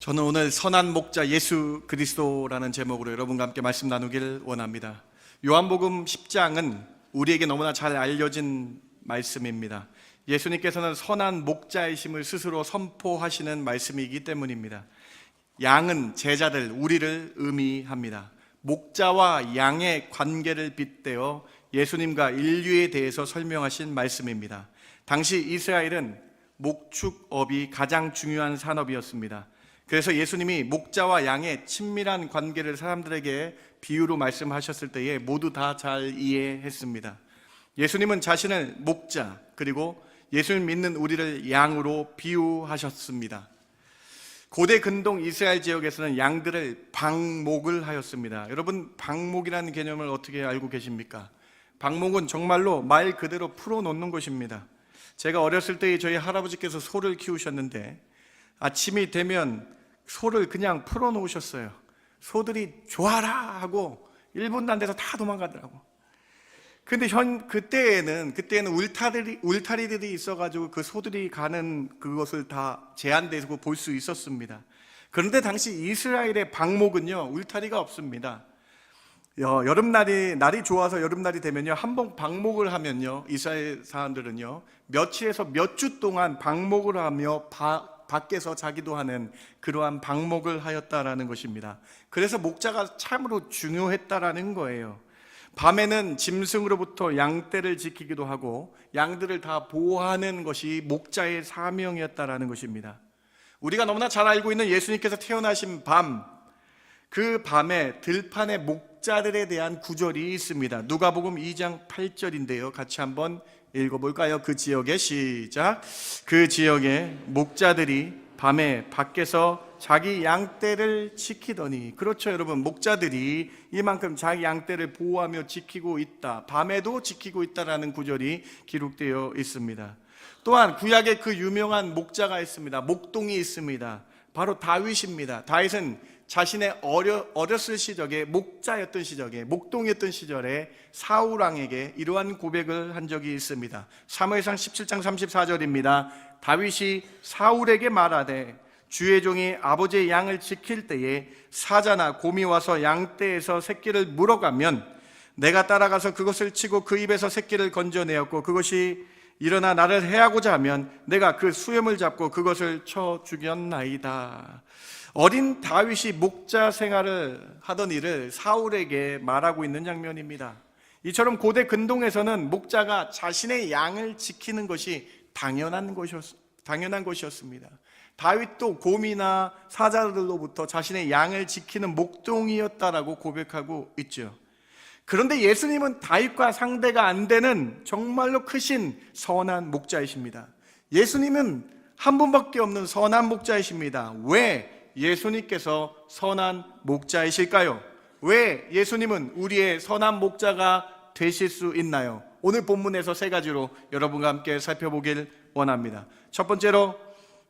저는 오늘 선한 목자 예수 그리스도라는 제목으로 여러분과 함께 말씀 나누길 원합니다. 요한복음 10장은 우리에게 너무나 잘 알려진 말씀입니다. 예수님께서는 선한 목자이심을 스스로 선포하시는 말씀이기 때문입니다. 양은 제자들, 우리를 의미합니다. 목자와 양의 관계를 빗대어 예수님과 인류에 대해서 설명하신 말씀입니다. 당시 이스라엘은 목축업이 가장 중요한 산업이었습니다. 그래서 예수님이 목자와 양의 친밀한 관계를 사람들에게 비유로 말씀하셨을 때에 모두 다 잘 이해했습니다. 예수님은 자신을 목자 그리고 예수를 믿는 우리를 양으로 비유하셨습니다. 고대 근동 이스라엘 지역에서는 양들을 방목을 하였습니다. 여러분 방목이라는 개념을 어떻게 알고 계십니까? 방목은 정말로 말 그대로 풀어놓는 것입니다. 제가 어렸을 때 저희 할아버지께서 소를 키우셨는데 아침이 되면 소를 그냥 풀어놓으셨어요. 소들이 좋아라 하고 1분도 안 돼서 다 도망가더라고. 근데 현 그때에는 그때는 울타리 울타리들이 있어가지고 그 소들이 가는 그것을 다 제한되고 볼 수 있었습니다. 그런데 당시 이스라엘의 방목은요 울타리가 없습니다. 여, 여름날이 날이 좋아서 여름날이 되면요 한 번 방목을 하면요 이스라엘 사람들은요 며칠에서 몇 주 동안 방목을 하며 바, 밖에서 자기도 하는 그러한 방목을 하였다라는 것입니다. 그래서 목자가 참으로 중요했다라는 거예요. 밤에는 짐승으로부터 양떼를 지키기도 하고 양들을 다 보호하는 것이 목자의 사명이었다라는 것입니다. 우리가 너무나 잘 알고 있는 예수님께서 태어나신 밤, 그 밤에 들판의 목자들에 대한 구절이 있습니다. 누가복음 2장 8절인데요. 같이 한번 읽어볼까요? 그 지역의 시작. 그 지역의 목자들이 밤에 밖에서 자기 양떼를 지키더니 그렇죠 여러분. 목자들이 이만큼 자기 양떼를 보호하며 지키고 있다. 밤에도 지키고 있다라는 구절이 기록되어 있습니다. 또한 구약에 그 유명한 목자가 있습니다. 목동이 있습니다. 바로 다윗입니다. 다윗은 자신의 어려, 어렸을 시절에 목자였던 시절에 목동이었던 시절에 사울 왕에게 이러한 고백을 한 적이 있습니다. 사무엘상 17장 34절입니다. 다윗이 사울에게 말하되 주의 종이 아버지의 양을 지킬 때에 사자나 곰이 와서 양떼에서 새끼를 물어가면 내가 따라가서 그것을 치고 그 입에서 새끼를 건져내었고 그것이 일어나 나를 해하고자 하면 내가 그 수염을 잡고 그것을 쳐 죽였나이다. 어린 다윗이 목자 생활을 하던 일을 사울에게 말하고 있는 장면입니다. 이처럼 고대 근동에서는 목자가 자신의 양을 지키는 것이 당연한 것이었, 당연한 것이었습니다. 다윗도 곰이나 사자들로부터 자신의 양을 지키는 목동이었다라고 고백하고 있죠. 그런데 예수님은 다윗과 상대가 안 되는 정말로 크신 선한 목자이십니다. 예수님은 한 분밖에 없는 선한 목자이십니다. 왜 예수님께서 선한 목자이실까요? 왜 예수님은 우리의 선한 목자가 되실 수 있나요? 오늘 본문에서 세 가지로 여러분과 함께 살펴보길 원합니다. 첫 번째로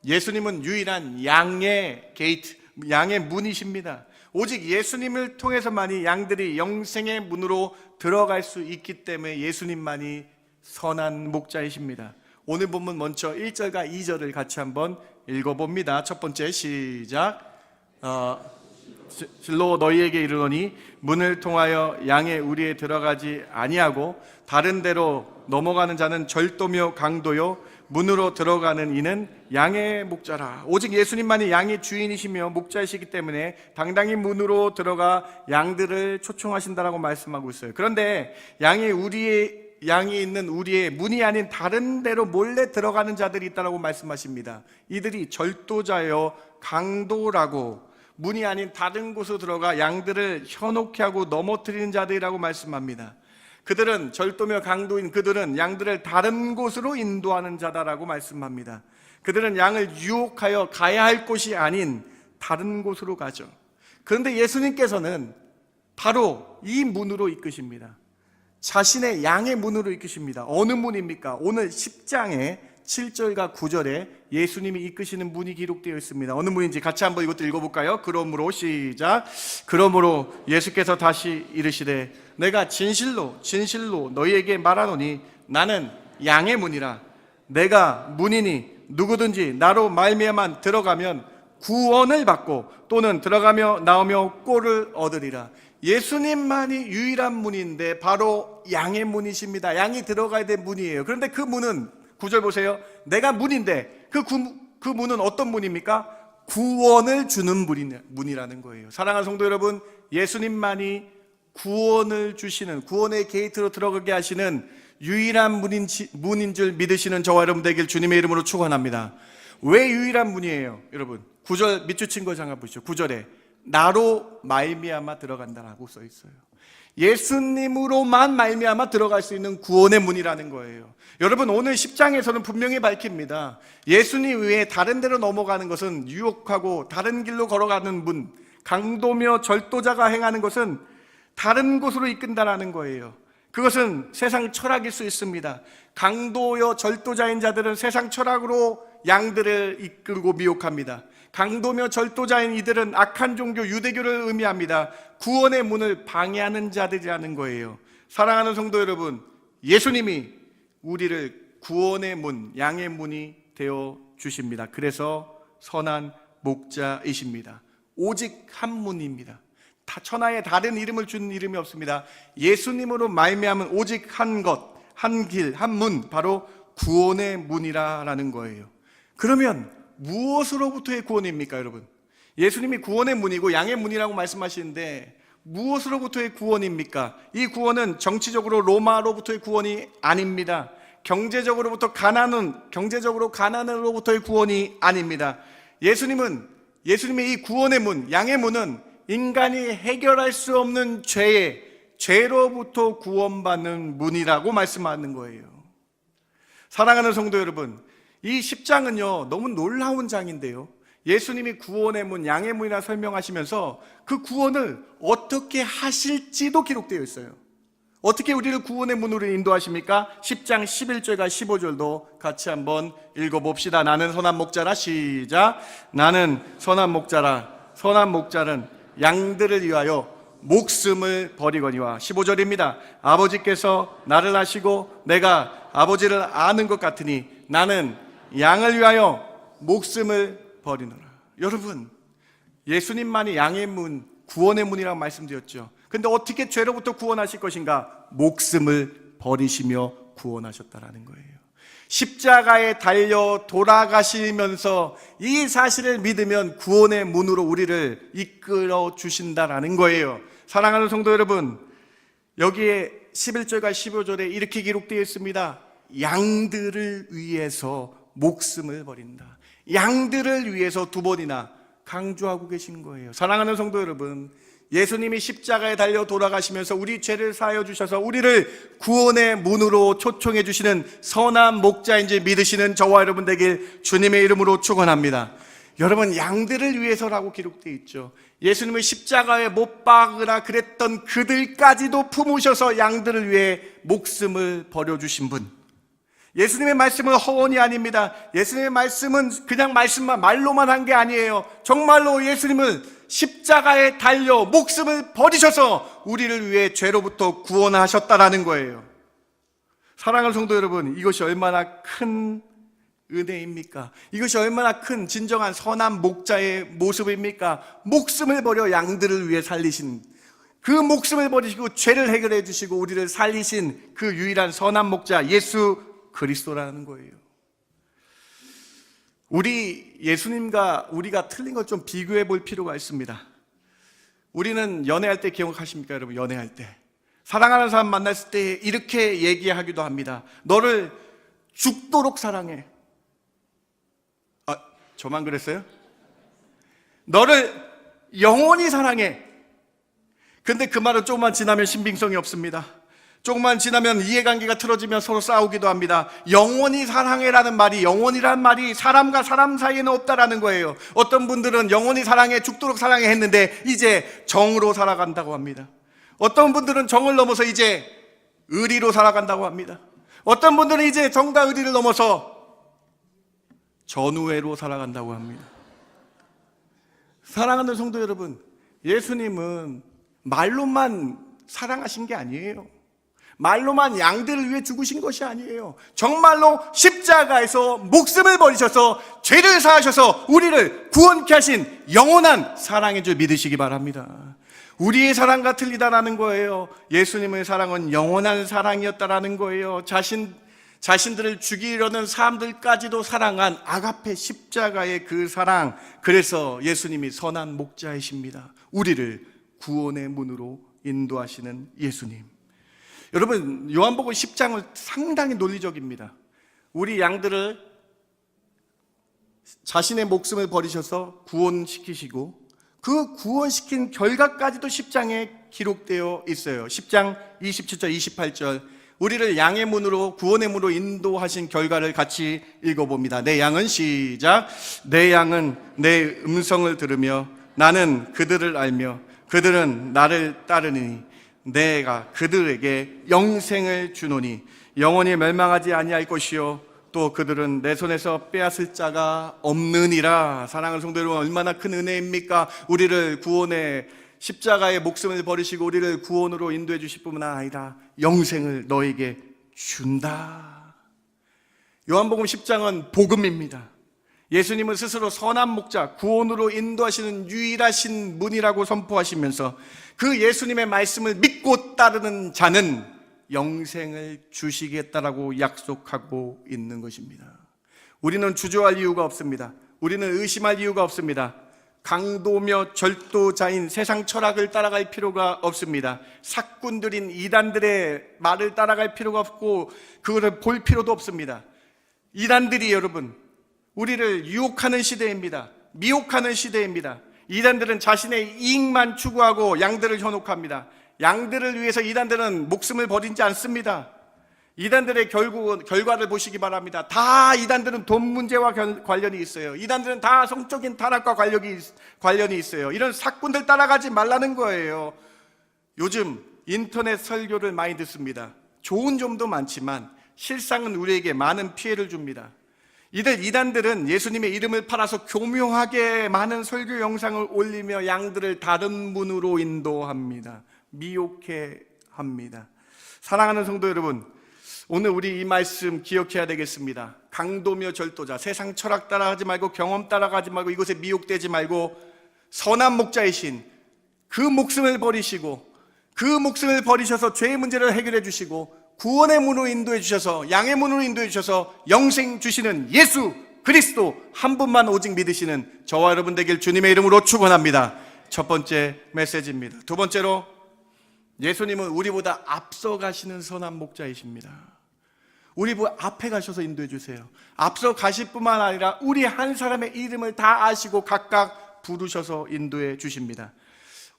예수님은 유일한 양의 게이트, 양의 문이십니다. 오직 예수님을 통해서만이 양들이 영생의 문으로 들어갈 수 있기 때문에 예수님만이 선한 목자이십니다. 오늘 본문 먼저 1절과 2절을 같이 한번 읽어봅니다. 첫 번째 시작. 어, 실로 너희에게 이르노니 문을 통하여 양의 우리에 들어가지 아니하고 다른 데로 넘어가는 자는 절도며 강도요 문으로 들어가는 이는 양의 목자라. 오직 예수님만이 양의 주인이시며 목자이시기 때문에 당당히 문으로 들어가 양들을 초청하신다라고 말씀하고 있어요. 그런데 양이 우리의 양이 있는 우리의 문이 아닌 다른 데로 몰래 들어가는 자들이 있다라고 말씀하십니다. 이들이 절도자여 강도라고 문이 아닌 다른 곳으로 들어가 양들을 현혹해 하고 넘어뜨리는 자들이라고 말씀합니다. 그들은 절도며 강도인 그들은 양들을 다른 곳으로 인도하는 자다라고 말씀합니다. 그들은 양을 유혹하여 가야 할 곳이 아닌 다른 곳으로 가죠. 그런데 예수님께서는 바로 이 문으로 이끄십니다. 자신의 양의 문으로 이끄십니다. 어느 문입니까? 오늘 10장에 7절과 9절에 예수님이 이끄시는 문이 기록되어 있습니다. 어느 문인지 같이 한번 이것도 읽어볼까요? 그러므로 시작. 그러므로 예수께서 다시 이르시되 내가 진실로 진실로 너희에게 말하노니 나는 양의 문이라 내가 문이니 누구든지 나로 말미암아 들어가면 구원을 받고 또는 들어가며 나오며 꼴을 얻으리라. 예수님만이 유일한 문인데 바로 양의 문이십니다. 양이 들어가야 될 문이에요. 그런데 그 문은 구절 보세요. 내가 문인데 그, 구, 그 문은 어떤 문입니까? 구원을 주는 문이- 문이라는 거예요. 사랑하는 성도 여러분, 예수님만이 구원을 주시는 구원의 게이트로 들어가게 하시는 유일한 문인, 문인 줄 믿으시는 저와 여러분 되길 주님의 이름으로 축원합니다. 왜 유일한 문이에요, 여러분? 구절 밑줄 친거 잠깐 보시죠. 구절에 나로 말미암아 들어간다라고 써 있어요. 예수님으로만 말미암아 들어갈 수 있는 구원의 문이라는 거예요. 여러분 오늘 10장에서는 분명히 밝힙니다. 예수님 외에 다른 데로 넘어가는 것은 유혹하고 다른 길로 걸어가는 문, 강도며 절도자가 행하는 것은 다른 곳으로 이끈다라는 거예요. 그것은 세상 철학일 수 있습니다. 강도여 절도자인 자들은 세상 철학으로 양들을 이끌고 미혹합니다. 강도며 절도자인 이들은 악한 종교 유대교를 의미합니다. 구원의 문을 방해하는 자들이라는 거예요. 사랑하는 성도 여러분, 예수님이 우리를 구원의 문, 양의 문이 되어 주십니다. 그래서 선한 목자이십니다. 오직 한 문입니다. 다 천하에 다른 이름을 준 이름이 없습니다. 예수님으로 말미암은 오직 한 것, 한 길, 한 문, 바로 구원의 문이라라는 거예요. 그러면 무엇으로부터의 구원입니까, 여러분? 예수님이 구원의 문이고 양의 문이라고 말씀하시는데 무엇으로부터의 구원입니까? 이 구원은 정치적으로 로마로부터의 구원이 아닙니다. 경제적으로부터 가난은 경제적으로 가난으로부터의 구원이 아닙니다. 예수님은 예수님의 이 구원의 문, 양의 문은 인간이 해결할 수 없는 죄의 죄로부터 구원받는 문이라고 말씀하는 거예요. 사랑하는 성도 여러분, 이 10장은요, 너무 놀라운 장인데요. 예수님이 구원의 문, 양의 문이라 설명하시면서 그 구원을 어떻게 하실지도 기록되어 있어요. 어떻게 우리를 구원의 문으로 인도하십니까? 10장 11절과 15절도 같이 한번 읽어봅시다. 나는 선한 목자라 시작. 나는 선한 목자라. 선한 목자는 양들을 위하여 목숨을 버리거니와 15절입니다. 아버지께서 나를 아시고 내가 아버지를 아는 것 같으니 나는 양을 위하여 목숨을 버리노라. 여러분, 예수님만이 양의 문, 구원의 문이라고 말씀드렸죠. 근데 어떻게 죄로부터 구원하실 것인가? 목숨을 버리시며 구원하셨다라는 거예요. 십자가에 달려 돌아가시면서 이 사실을 믿으면 구원의 문으로 우리를 이끌어 주신다라는 거예요. 사랑하는 성도 여러분, 여기에 11절과 15절에 이렇게 기록되어 있습니다. 양들을 위해서 목숨을 버린다. 양들을 위해서 두 번이나 강조하고 계신 거예요. 사랑하는 성도 여러분, 예수님이 십자가에 달려 돌아가시면서 우리 죄를 사하여 주셔서 우리를 구원의 문으로 초청해 주시는 선한 목자인지 믿으시는 저와 여러분 되길 주님의 이름으로 축원합니다. 여러분 양들을 위해서라고 기록되어 있죠. 예수님을 십자가에 못 박으라 그랬던 그들까지도 품으셔서 양들을 위해 목숨을 버려 주신 분. 예수님의 말씀은 허언이 아닙니다. 예수님의 말씀은 그냥 말씀만 말로만 한 게 아니에요. 정말로 예수님은 십자가에 달려 목숨을 버리셔서 우리를 위해 죄로부터 구원하셨다라는 거예요. 사랑하는 성도 여러분, 이것이 얼마나 큰 은혜입니까? 이것이 얼마나 큰 진정한 선한 목자의 모습입니까? 목숨을 버려 양들을 위해 살리신 그 목숨을 버리시고 죄를 해결해 주시고 우리를 살리신 그 유일한 선한 목자 예수 그리스도라는 거예요. 우리 예수님과 우리가 틀린 걸좀 비교해 볼 필요가 있습니다. 우리는 연애할 때 기억하십니까, 여러분? 연애할 때. 사랑하는 사람 만났을 때 이렇게 얘기하기도 합니다. 너를 죽도록 사랑해. 아, 저만 그랬어요? 너를 영원히 사랑해. 근데 그 말은 조금만 지나면 신빙성이 없습니다. 조금만 지나면 이해관계가 틀어지면 서로 싸우기도 합니다. 영원히 사랑해라는 말이 영원이라는 말이 사람과 사람 사이에는 없다라는 거예요. 어떤 분들은 영원히 사랑해 죽도록 사랑해 했는데 이제 정으로 살아간다고 합니다. 어떤 분들은 정을 넘어서 이제 의리로 살아간다고 합니다. 어떤 분들은 이제 정과 의리를 넘어서 전우회로 살아간다고 합니다. 사랑하는 성도 여러분, 예수님은 말로만 사랑하신 게 아니에요. 말로만 양들을 위해 죽으신 것이 아니에요. 정말로 십자가에서 목숨을 버리셔서 죄를 사하셔서 우리를 구원케 하신 영원한 사랑인 줄 믿으시기 바랍니다. 우리의 사랑과 틀리다라는 거예요. 예수님의 사랑은 영원한 사랑이었다라는 거예요. 자신 자신들을 죽이려는 사람들까지도 사랑한 아가페 십자가의 그 사랑. 그래서 예수님이 선한 목자이십니다. 우리를 구원의 문으로 인도하시는 예수님. 여러분, 요한복음 10장은 상당히 논리적입니다. 우리 양들을 자신의 목숨을 버리셔서 구원시키시고 그 구원시킨 결과까지도 10장에 기록되어 있어요. 10장 27절, 28절. 우리를 양의 문으로 구원의 문으로 인도하신 결과를 같이 읽어봅니다. 내 양은 시작. 내 양은 내 음성을 들으며 나는 그들을 알며 그들은 나를 따르니 내가 그들에게 영생을 주노니 영원히 멸망하지 아니할 것이요. 또 그들은 내 손에서 빼앗을 자가 없느니라. 사랑하는 성도 여러분 얼마나 큰 은혜입니까? 우리를 구원해 십자가의 목숨을 버리시고 우리를 구원으로 인도해 주실 뿐만 아니라 영생을 너에게 준다. 요한복음 10장은 복음입니다 예수님은 스스로 선한 목자, 구원으로 인도하시는 유일하신 문이라고 선포하시면서 그 예수님의 말씀을 믿고 따르는 자는 영생을 주시겠다라고 약속하고 있는 것입니다. 우리는 주저할 이유가 없습니다. 우리는 의심할 이유가 없습니다. 강도며 절도자인 세상 철학을 따라갈 필요가 없습니다. 사꾼들인 이단들의 말을 따라갈 필요가 없고 그거를 볼 필요도 없습니다. 이단들이 여러분 우리를 유혹하는 시대입니다. 미혹하는 시대입니다. 이단들은 자신의 이익만 추구하고 양들을 현혹합니다. 양들을 위해서 이단들은 목숨을 버리지 않습니다. 이단들의 결국은 결과를 보시기 바랍니다. 다 이단들은 돈 문제와 견- 관련이 있어요. 이단들은 다 성적인 타락과 관련이 관련이 있어요. 이런 사꾼들 따라가지 말라는 거예요. 요즘 인터넷 설교를 많이 듣습니다. 좋은 점도 많지만 실상은 우리에게 많은 피해를 줍니다. 이들 이단들은 예수님의 이름을 팔아서 교묘하게 많은 설교 영상을 올리며 양들을 다른 문으로 인도합니다. 미혹해 합니다. 사랑하는 성도 여러분, 오늘 우리 이 말씀 기억해야 되겠습니다. 강도며 절도자, 세상 철학 따라가지 말고 경험 따라가지 말고 이곳에 미혹되지 말고 선한 목자이신 그 목숨을 버리시고 그 목숨을 버리셔서 죄의 문제를 해결해 주시고 구원의 문으로 인도해 주셔서 양의 문으로 인도해 주셔서 영생 주시는 예수 그리스도 한 분만 오직 믿으시는 저와 여러분 되길 주님의 이름으로 축원합니다. 첫 번째 메시지입니다. 두 번째로 예수님은 우리보다 앞서 가시는 선한 목자이십니다. 우리 뭐 앞에 가셔서 인도해 주세요. 앞서 가실 뿐만 아니라 우리 한 사람의 이름을 다 아시고 각각 부르셔서 인도해 주십니다.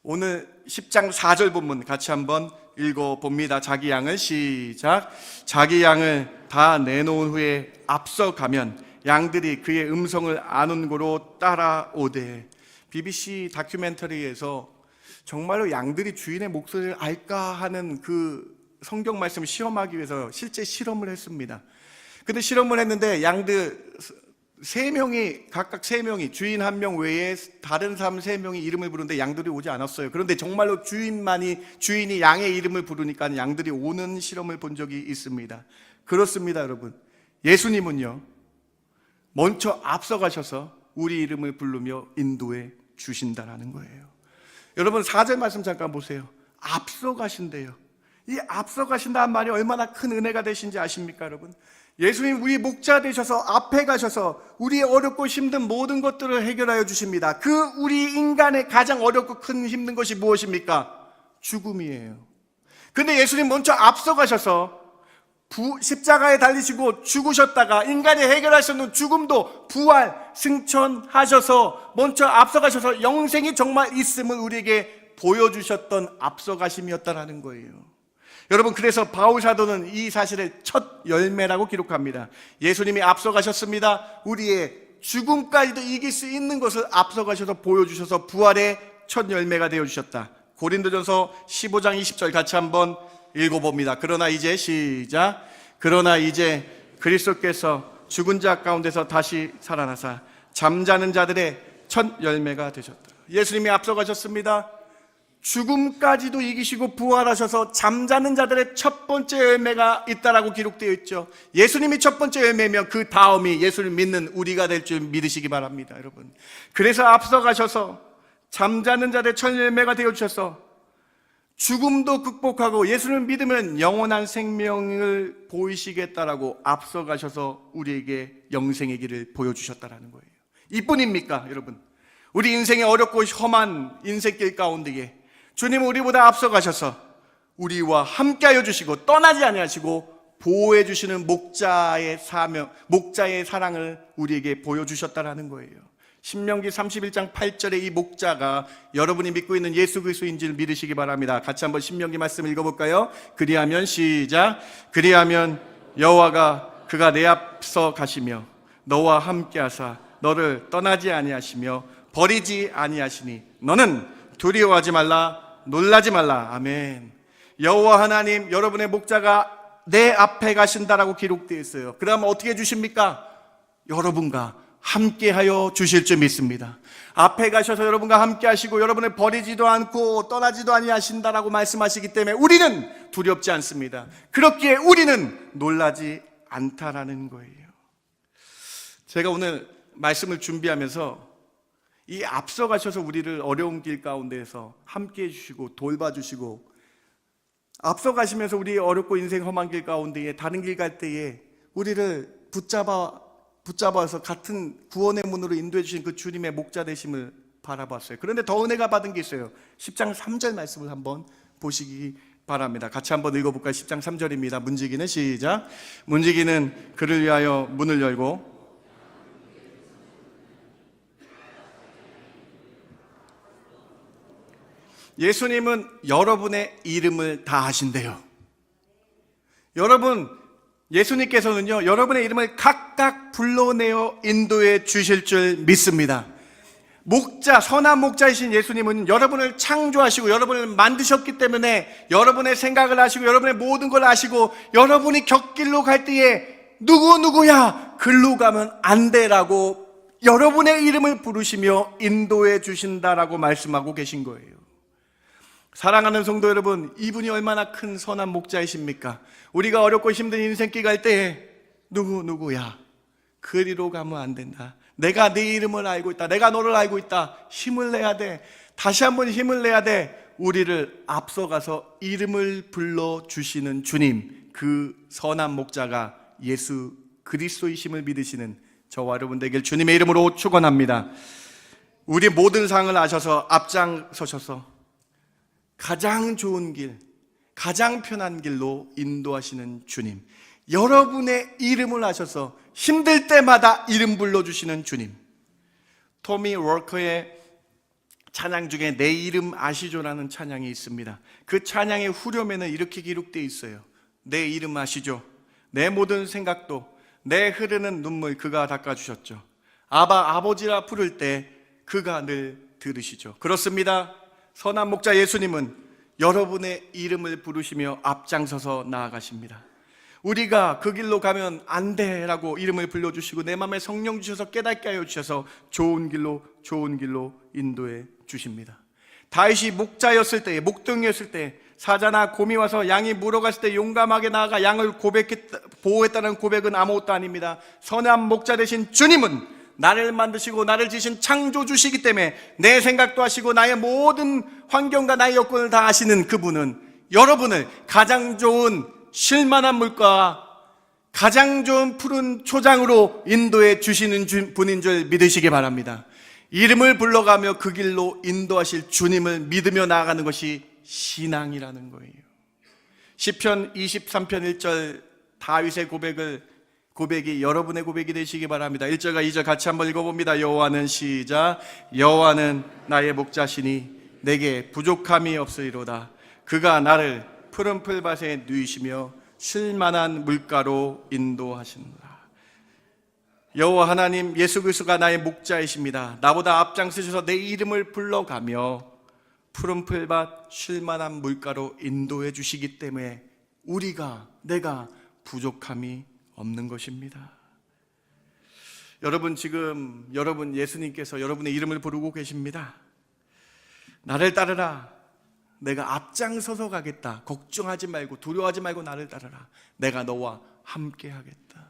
오늘 10장 4절 본문 같이 한번 읽어 봅니다. 자기 양을 시작. 자기 양을 다 내놓은 후에 앞서 가면 양들이 그의 음성을 아는 고로 따라오되 BBC 다큐멘터리에서 정말로 양들이 주인의 목소리를 알까 하는 그 성경 말씀을 시험하기 위해서 실제 실험을 했습니다. 근데 실험을 했는데 양들 세 명이 각각 세 명이 주인 한 명 외에 다른 사람 세 명이 이름을 부르는데 양들이 오지 않았어요. 그런데 정말로 주인만이 주인이 양의 이름을 부르니까 양들이 오는 실험을 본 적이 있습니다. 그렇습니다, 여러분. 예수님은요. 먼저 앞서가셔서 우리 이름을 부르며 인도해 주신다라는 거예요. 여러분 4절 말씀 잠깐 보세요. 앞서가신대요. 이 앞서가신다는 말이 얼마나 큰 은혜가 되신지 아십니까, 여러분? 예수님 우리 목자 되셔서 앞에 가셔서 우리의 어렵고 힘든 모든 것들을 해결하여 주십니다. 그 우리 인간의 가장 어렵고 큰 힘든 것이 무엇입니까? 죽음이에요. 근데 예수님 먼저 앞서가셔서 부, 십자가에 달리시고 죽으셨다가 인간이 해결할 수 없는 죽음도 부활, 승천하셔서 먼저 앞서가셔서 영생이 정말 있음을 우리에게 보여주셨던 앞서가심이었다라는 거예요. 여러분 그래서 바울 사도는 이 사실을 첫 열매라고 기록합니다. 예수님이 앞서가셨습니다. 우리의 죽음까지도 이길 수 있는 것을 앞서가셔서 보여주셔서 부활의 첫 열매가 되어 주셨다. 고린도전서 15장 20절 같이 한번 읽어봅니다. 그러나 이제 시작. 그러나 이제 그리스도께서 죽은 자 가운데서 다시 살아나사 잠자는 자들의 첫 열매가 되셨다. 예수님이 앞서가셨습니다. 죽음까지도 이기시고 부활하셔서 잠자는 자들의 첫 번째 열매가 있다라고 기록되어 있죠. 예수님이 첫 번째 열매면 그 다음이 예수를 믿는 우리가 될 줄 믿으시기 바랍니다, 여러분. 그래서 앞서가셔서 잠자는 자들의 첫 열매가 되어 주셔서 죽음도 극복하고 예수를 믿으면 영원한 생명을 보이시겠다라고 앞서가셔서 우리에게 영생의 길을 보여주셨다라는 거예요. 이뿐입니까, 여러분? 우리 인생의 어렵고 험한 인생길 가운데에 주님은 우리보다 앞서가셔서 우리와 함께하여 주시고 떠나지 아니하시고 보호해 주시는 목자의 사명, 목자의 사랑을 우리에게 보여주셨다라는 거예요. 신명기 31장 8절에 이 목자가 여러분이 믿고 있는 예수 그리스도인 줄 믿으시기 바랍니다. 같이 한번 신명기 말씀 읽어볼까요? 그리하면 시작. 그리하면 여호와가 그가 내 앞서 가시며 너와 함께하사 너를 떠나지 아니하시며 버리지 아니하시니 너는 두려워하지 말라 놀라지 말라 아멘. 여호와 하나님 여러분의 목자가 내 앞에 가신다라고 기록되어 있어요. 그러면 어떻게 주십니까? 여러분과 함께하여 주실 줄 믿습니다. 앞에 가셔서 여러분과 함께 하시고 여러분을 버리지도 않고 떠나지도 아니하신다라고 말씀하시기 때문에 우리는 두렵지 않습니다. 그렇기에 우리는 놀라지 않다라는 거예요. 제가 오늘 말씀을 준비하면서 이 앞서 가셔서 우리를 어려운 길 가운데에서 함께 해주시고 돌봐주시고 앞서 가시면서 우리 어렵고 인생 험한 길 가운데에 다른 길 갈 때에 우리를 붙잡아 붙잡아서 같은 구원의 문으로 인도해 주신 그 주님의 목자 되심을 바라봤어요. 그런데 더 은혜가 받은 게 있어요. 10장 3절 말씀을 한번 보시기 바랍니다. 같이 한번 읽어볼까요? 10장 3절입니다. 문지기는 시작. 문지기는 그를 위하여 문을 열고 예수님은 여러분의 이름을 다 하신대요. 여러분, 예수님께서는요, 여러분의 이름을 각각 불러내어 인도해 주실 줄 믿습니다. 목자, 선한 목자이신 예수님은 여러분을 창조하시고 여러분을 만드셨기 때문에 여러분의 생각을 하시고 여러분의 모든 걸 아시고 여러분이 곁길로 갈 때에 누구누구야, 글로 가면 안 돼라고 여러분의 이름을 부르시며 인도해 주신다라고 말씀하고 계신 거예요. 사랑하는 성도 여러분, 이분이 얼마나 큰 선한 목자이십니까? 우리가 어렵고 힘든 인생길 갈 때에 누구 누구야? 그리로 가면 안 된다. 내가 네 이름을 알고 있다. 내가 너를 알고 있다. 힘을 내야 돼. 다시 한번 힘을 내야 돼. 우리를 앞서가서 이름을 불러 주시는 주님, 그 선한 목자가 예수 그리스도이심을 믿으시는 저와 여러분 되길 주님의 이름으로 축원합니다. 우리 모든 상을 아셔서 앞장 서셔서 가장 좋은 길, 가장 편한 길로 인도하시는 주님. 여러분의 이름을 하셔서 힘들 때마다 이름 불러주시는 주님. 토미 워커의 찬양 중에 내 이름 아시죠라는 찬양이 있습니다. 그 찬양의 후렴에는 이렇게 기록되어 있어요. 내 이름 아시죠? 내 모든 생각도 내 흐르는 눈물 그가 닦아주셨죠. 아바 아버지라 부를 때 그가 늘 들으시죠. 그렇습니다. 선한 목자 예수님은 여러분의 이름을 부르시며 앞장서서 나아가십니다. 우리가 그 길로 가면 안 돼라고 이름을 불러주시고 내 마음에 성령 주셔서 깨닫게 하여 주셔서 좋은 길로 좋은 길로 인도해 주십니다. 다윗이 목자였을 때, 목동이었을 때 사자나 곰이 와서 양이 물어갔을 때 용감하게 나아가 양을 고백했 보호했다는 고백은 아무것도 아닙니다. 선한 목자 되신 주님은 나를 만드시고 나를 지신 창조주시기 때문에 내 생각도 하시고 나의 모든 환경과 나의 여건을 다 아시는 그분은 여러분을 가장 좋은 쉴만한 물과 가장 좋은 푸른 초장으로 인도해 주시는 주- 분인 줄 믿으시기 바랍니다. 이름을 불러가며 그 길로 인도하실 주님을 믿으며 나아가는 것이 신앙이라는 거예요. 시편 23편 1절 다윗의 고백을 고백이 여러분의 고백이 되시기 바랍니다. 1절과 2절 같이 한번 읽어봅니다. 여호와는 시작 여호와는 나의 목자시니 내게 부족함이 없으리로다. 그가 나를 푸른 풀밭에 누이시며 쉴만한 물가로 인도하신다. 여호와 하나님 예수 그리스도가 나의 목자이십니다. 나보다 앞장서셔서 내 이름을 불러가며 푸른 풀밭 쉴만한 물가로 인도해 주시기 때문에 우리가 내가 부족함이 없는 것입니다. 여러분 지금 여러분 예수님께서 여러분의 이름을 부르고 계십니다. 나를 따르라. 내가 앞장서서 가겠다. 걱정하지 말고 두려워하지 말고 나를 따르라. 내가 너와 함께 하겠다.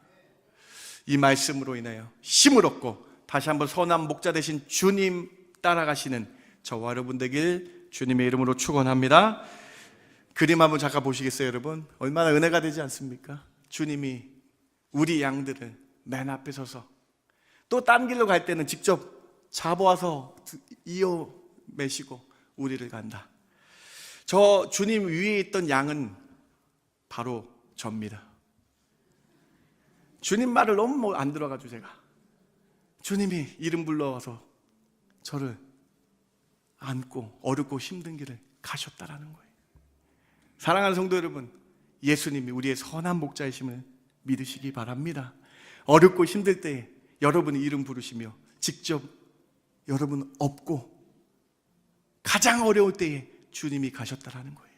이 말씀으로 인하여 힘을 얻고 다시 한번 선한 목자 되신 주님 따라가시는 저와 여러분 되길 주님의 이름으로 축원합니다. 그림 한번 잠깐 보시겠어요, 여러분? 얼마나 은혜가 되지 않습니까? 주님이 우리 양들을 맨 앞에 서서 또 딴 길로 갈 때는 직접 잡아와서 이어 매시고 우리를 간다. 저 주님 위에 있던 양은 바로 접니다. 주님 말을 너무 뭐안 들어가지고 제가 주님이 이름 불러와서 저를 안고 어렵고 힘든 길을 가셨다라는 거예요. 사랑하는 성도 여러분, 예수님이 우리의 선한 목자이심을 믿으시기 바랍니다. 어렵고 힘들 때에 여러분의 이름 부르시며 직접 여러분 업고 가장 어려울 때에 주님이 가셨다라는 거예요.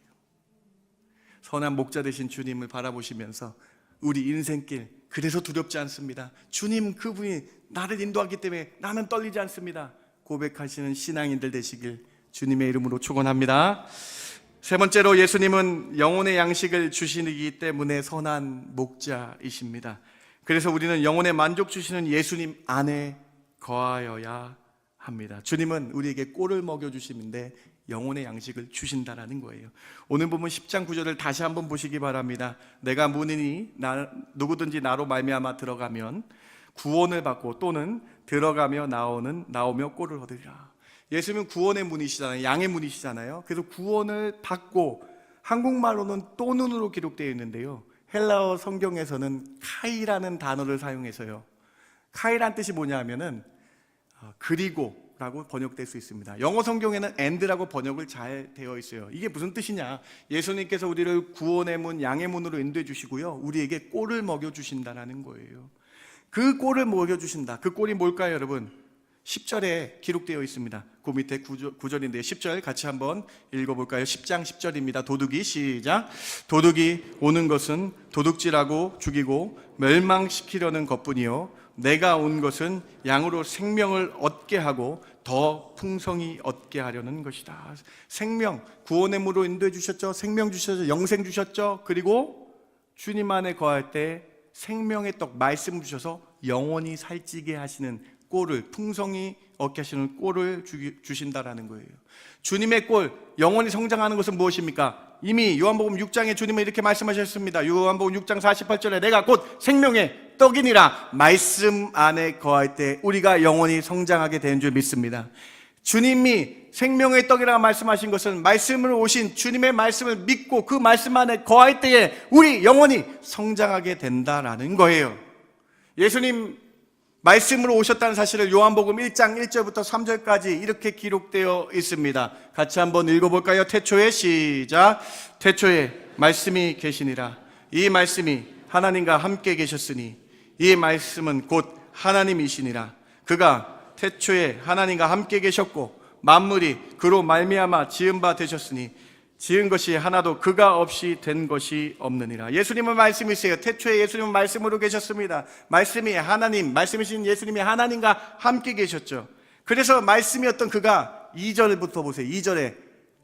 선한 목자 되신 주님을 바라보시면서 우리 인생길 그래서 두렵지 않습니다. 주님 그분이 나를 인도하기 때문에 나는 떨리지 않습니다. 고백하시는 신앙인들 되시길 주님의 이름으로 축원합니다. 세 번째로 예수님은 영혼의 양식을 주시기 때문에 선한 목자이십니다. 그래서 우리는 영혼의 만족 주시는 예수님 안에 거하여야 합니다. 주님은 우리에게 꼴을 먹여 주심인데 영혼의 양식을 주신다라는 거예요. 오늘 보면 10장 9절을 다시 한번 보시기 바랍니다. 내가 문이니 나, 누구든지 나로 말미암아 들어가면 구원을 받고 또는 들어가며 나오는 나오며 꼴을 얻으리라. 예수님은 구원의 문이시잖아요. 양의 문이시잖아요. 그래서 구원을 받고 한국말로는 또는으로 기록되어 있는데요. 헬라어 성경에서는 카이라는 단어를 사용해서요. 카이란 뜻이 뭐냐 하면은 어, 그리고라고 번역될 수 있습니다. 영어 성경에는 and라고 번역을 잘 되어 있어요. 이게 무슨 뜻이냐? 예수님께서 우리를 구원의 문, 양의 문으로 인도해 주시고요. 우리에게 꼴을 먹여 주신다라는 거예요. 그 꼴을 먹여 주신다. 그 꼴이 뭘까요, 여러분? 10절에 기록되어 있습니다. 그 밑에 9절, 9절인데 10절 같이 한번 읽어볼까요? 10장 10절입니다. 도둑이 시작. 도둑이 오는 것은 도둑질하고 죽이고 멸망시키려는 것뿐이요. 내가 온 것은 양으로 생명을 얻게 하고 더 풍성히 얻게 하려는 것이다. 생명, 구원의 무로 인도해 주셨죠. 생명 주셨죠. 영생 주셨죠. 그리고 주님 안에 거할 때 생명의 떡 말씀 주셔서 영원히 살찌게 하시는 꼴을 풍성히 얻게 하시는 꼴을 주, 신다라는 거예요. 주님의 꼴 영원히 성장하는 것은 무엇입니까? 이미 요한복음 6장에 주님은 이렇게 말씀하셨습니다. 요한복음 6장 48절에 내가 곧 생명의 떡이니라 말씀 안에 거할 때 우리가 영원히 성장하게 되는 줄 믿습니다. 주님이 생명의 떡이라고 말씀하신 것은 말씀을 오신 주님의 말씀을 믿고 그 말씀 안에 거할 때에 우리 영원히 성장하게 된다라는 거예요. 예수님 말씀으로 오셨다는 사실을 요한복음 1장 1절부터 3절까지 이렇게 기록되어 있습니다. 같이 한번 읽어볼까요? 태초에 시작. 태초에 말씀이 계시니라. 이 말씀이 하나님과 함께 계셨으니 이 말씀은 곧 하나님이시니라. 그가 태초에 하나님과 함께 계셨고 만물이 그로 말미암아 지은 바 되셨으니 지은 것이 하나도 그가 없이 된 것이 없느니라. 예수님은 말씀이세요. 태초에 예수님은 말씀으로 계셨습니다. 말씀이 하나님, 말씀이신 예수님이 하나님과 함께 계셨죠. 그래서 말씀이었던 그가 2절부터 보세요. 2절에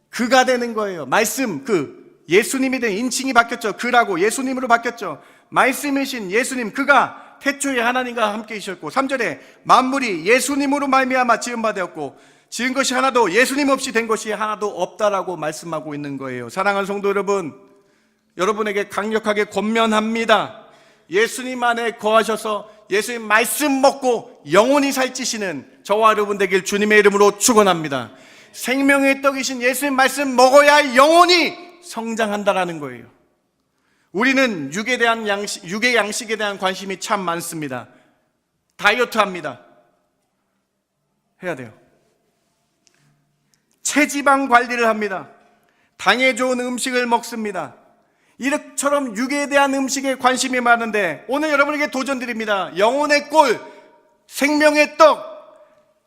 그가 되는 거예요. 말씀, 그 예수님이 된 인칭이 바뀌었죠. 그라고 예수님으로 바뀌었죠. 말씀이신 예수님, 그가 태초에 하나님과 함께 계셨고 3절에 만물이 예수님으로 말미암아 지은 바 되었고 지은 것이 하나도 예수님 없이 된 것이 하나도 없다라고 말씀하고 있는 거예요. 사랑하는 성도 여러분, 여러분에게 강력하게 권면합니다. 예수님 안에 거하셔서 예수님 말씀 먹고 영원히 살찌시는 저와 여러분 되길 주님의 이름으로 축원합니다. 생명의 떡이신 예수님 말씀 먹어야 영원히 성장한다라는 거예요. 우리는 육에 대한 양식, 육의 양식에 대한 관심이 참 많습니다. 다이어트 합니다. 해야 돼요. 체지방 관리를 합니다. 당에 좋은 음식을 먹습니다. 이처럼 육에 대한 음식에 관심이 많은데 오늘 여러분에게 도전드립니다. 영혼의 꼴, 생명의 떡,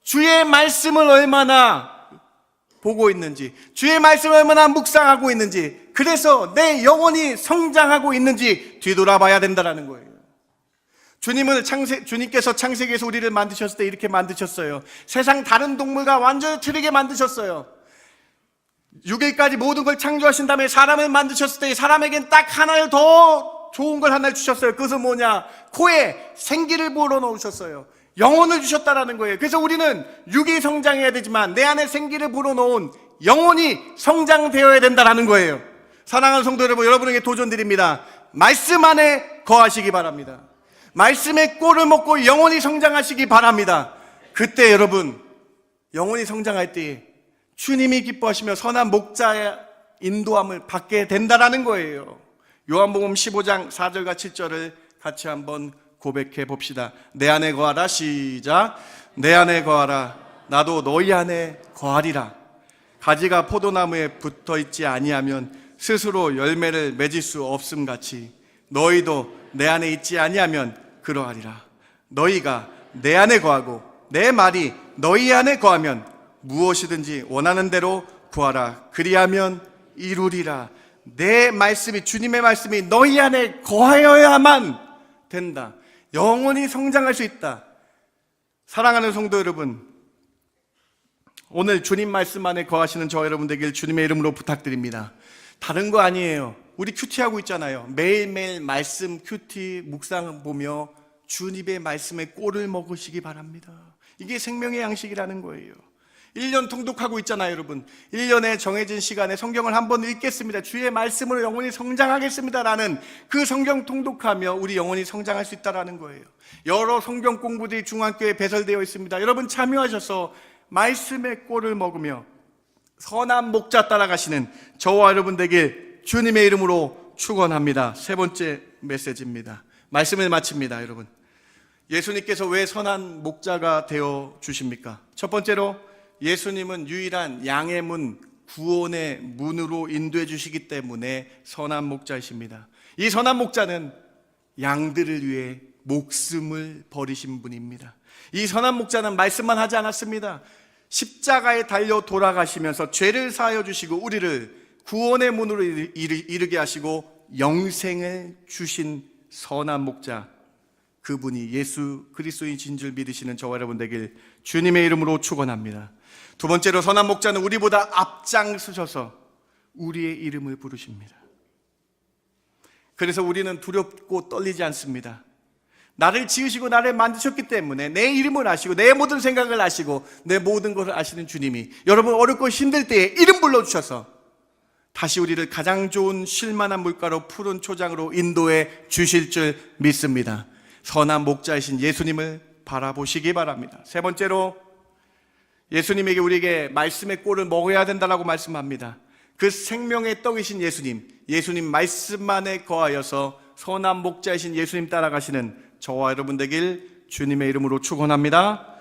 주의 말씀을 얼마나 보고 있는지, 주의 말씀을 얼마나 묵상하고 있는지, 그래서 내 영혼이 성장하고 있는지 뒤돌아봐야 된다는 거예요. 주님을 창세, 주님께서 창세기에서 우리를 만드셨을 때 이렇게 만드셨어요. 세상 다른 동물과 완전히 틀리게 만드셨어요. 6일까지 모든 걸 창조하신 다음에 사람을 만드셨을 때 사람에겐 딱 하나를 더 좋은 걸 하나를 주셨어요. 그것은 뭐냐? 코에 생기를 불어 넣으셨어요. 영혼을 주셨다라는 거예요. 그래서 우리는 육이 성장해야 되지만 내 안에 생기를 불어 넣은 영혼이 성장되어야 된다라는 거예요. 사랑하는 성도 여러분, 여러분에게 도전 드립니다. 말씀 안에 거하시기 바랍니다. 말씀의 꼴을 먹고 영혼이 성장하시기 바랍니다. 그때 여러분, 영혼이 성장할 때 주님이 기뻐하시며 선한 목자의 인도함을 받게 된다라는 거예요. 요한복음 15장 4절과 7절을 같이 한번 고백해 봅시다. 내 안에 거하라 시작. 내 안에 거하라. 나도 너희 안에 거하리라. 가지가 포도나무에 붙어 있지 아니하면 스스로 열매를 맺을 수 없음 같이 너희도 내 안에 있지 아니하면 그러하리라. 너희가 내 안에 거하고 내 말이 너희 안에 거하면 무엇이든지 원하는 대로 구하라. 그리하면 이루리라. 내 말씀이 주님의 말씀이 너희 안에 거하여야만 된다. 영원히 성장할 수 있다. 사랑하는 성도 여러분, 오늘 주님 말씀 안에 거하시는 저 여러분 되길 주님의 이름으로 부탁드립니다. 다른 거 아니에요. 우리 큐티하고 있잖아요. 매일매일 말씀 큐티 묵상 보며 주님의 말씀에 꼴을 먹으시기 바랍니다. 이게 생명의 양식이라는 거예요. 1년 통독하고 있잖아요, 여러분. 1년에 정해진 시간에 성경을 한 번 읽겠습니다. 주의 말씀으로 영혼이 성장하겠습니다라는 그 성경 통독하며 우리 영혼이 성장할 수 있다라는 거예요. 여러 성경 공부들이 중앙교회에 배설되어 있습니다. 여러분 참여하셔서 말씀의 꼴을 먹으며 선한 목자 따라가시는 저와 여러분 되길 주님의 이름으로 축원합니다. 세 번째 메시지입니다. 말씀을 마칩니다, 여러분. 예수님께서 왜 선한 목자가 되어 주십니까? 첫 번째로 예수님은 유일한 양의 문, 구원의 문으로 인도해 주시기 때문에 선한 목자이십니다. 이 선한 목자는 양들을 위해 목숨을 버리신 분입니다. 이 선한 목자는 말씀만 하지 않았습니다. 십자가에 달려 돌아가시면서 죄를 사하여 주시고 우리를 구원의 문으로 이르- 이르게 하시고 영생을 주신 선한 목자 그분이 예수 그리스도이신 줄 믿으시는 저와 여러분 되길 주님의 이름으로 축원합니다. 두 번째로 선한 목자는 우리보다 앞장서셔서 우리의 이름을 부르십니다. 그래서 우리는 두렵고 떨리지 않습니다. 나를 지으시고 나를 만드셨기 때문에 내 이름을 아시고 내 모든 생각을 아시고 내 모든 것을 아시는 주님이 여러분 어렵고 힘들 때에 이름 불러주셔서 다시 우리를 가장 좋은 쉴만한 물가로 푸른 초장으로 인도해 주실 줄 믿습니다. 선한 목자이신 예수님을 바라보시기 바랍니다. 세 번째로 예수님에게 우리에게 말씀의 꼴을 먹어야 된다라고 말씀합니다. 그 생명의 떡이신 예수님, 예수님 말씀만에 거하여서 선한 목자이신 예수님 따라가시는 저와 여러분 되길 주님의 이름으로 축원합니다.